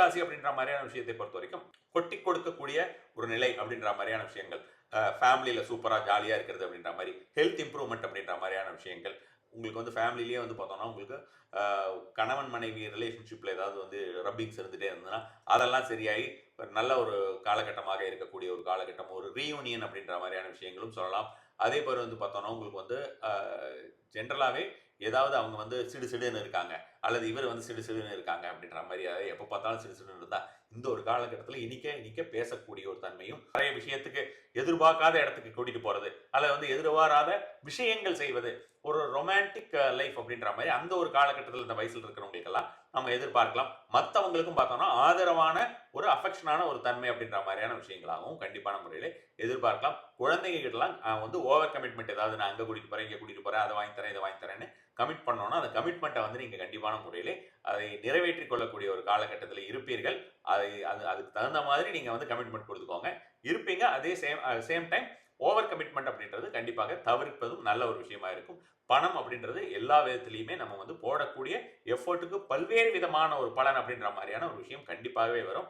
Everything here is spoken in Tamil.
ராசி அப்படின்ற மாதிரியான விஷயத்தை பொறுத்த வரைக்கும் கொட்டி கொடுக்கக்கூடிய ஒரு நிலை அப்படின்ற மாதிரியான விஷயங்கள். ஃபேமிலியில் சூப்பராக ஜாலியாக இருக்கிறது அப்படின்ற மாதிரி ஹெல்த் இம்ப்ரூவ்மெண்ட் அப்படின்ற மாதிரியான விஷயங்கள். உங்களுக்கு வந்து ஃபேமிலிலேயே வந்து பார்த்தோம்னா உங்களுக்கு கணவன் மனைவி ரிலேஷன்ஷிப்பில் ஏதாவது வந்து ரப்பிங்ஸ் இருந்துகிட்டே இருந்ததுன்னா அதெல்லாம் சரியாகி ஒரு நல்ல ஒரு காலகட்டமாக இருக்கக்கூடிய ஒரு காலகட்டம் ஒரு ரீயூனியன் அப்படின்ற மாதிரியான விஷயங்களும் சொல்லலாம். அதே போல் வந்து பார்த்தோம்னா உங்களுக்கு வந்து ஜென்ரலாகவே ஏதாவது அவங்க வந்து சிடு சிடுன்னு இருக்காங்க அல்லது இவர் வந்து சிடு சிடுன்னு இருக்காங்க அப்படின்ற மாதிரி அதாவது எப்போ பார்த்தாலும் சிடு சிடுன்னு இருந்தால் இந்த ஒரு காலகட்டத்தில் இனிக்க இனிக்க பேசக்கூடிய ஒரு தன்மையும் நிறைய விஷயத்துக்கு எதிர்பார்க்காத இடத்துக்கு கூட்டிகிட்டு போகிறது அல்லது வந்து எதிர்பாராத விஷயங்கள் செய்வது ஒரு ரொமான்டிக் லைஃப் uh, அப்படின்ற மாதிரி அந்த ஒரு காலகட்டத்தில் இந்த வயசில் இருக்கிறவங்களுக்கெல்லாம் நம்ம எதிர்பார்க்கலாம். மற்றவங்களுக்கும் பார்த்தோம்னா ஆதரவான ஒரு அஃபெக்ஷனான ஒரு தன்மை அப்படின்ற மாதிரியான விஷயங்களாகவும் கண்டிப்பான முறையில் எதிர்பார்க்கலாம். குழந்தைங்க கிட்டலாம் வந்து ஓவர் கமிட்மெண்ட் ஏதாவது நான் அங்கே கூட்டிகிட்டு போகிறேன் இங்கே கூட்டிகிட்டு போகிறேன் அதை வாங்கி தரேன் இதை வாங்கி தரேன்னு கமிட் பண்ணோம்னா அந்த கமிட்மெண்ட்டை வந்து நீங்கள் கண்டிப்பான முறையில் அதை நிறைவேற்றி கொள்ளக்கூடிய ஒரு காலகட்டத்தில் இருப்பீர்கள். அதை அது அதுக்கு தகுந்த மாதிரி நீங்கள் வந்து கமிட்மெண்ட் கொடுத்துக்கோங்க. இருப்பீங்க அதே same same time over commitment அப்படின்றது கண்டிப்பாக தவிர்ப்பதும் நல்ல ஒரு விஷயமா இருக்கும். பணம் அப்படின்றது எல்லா விதத்துலையுமே நம்ம வந்து போடக்கூடிய எஃபர்ட்டுக்கு பல்வேறு விதமான ஒரு பலன் அப்படின்ற மாதிரியான ஒரு விஷயம் கண்டிப்பாகவே வரும்.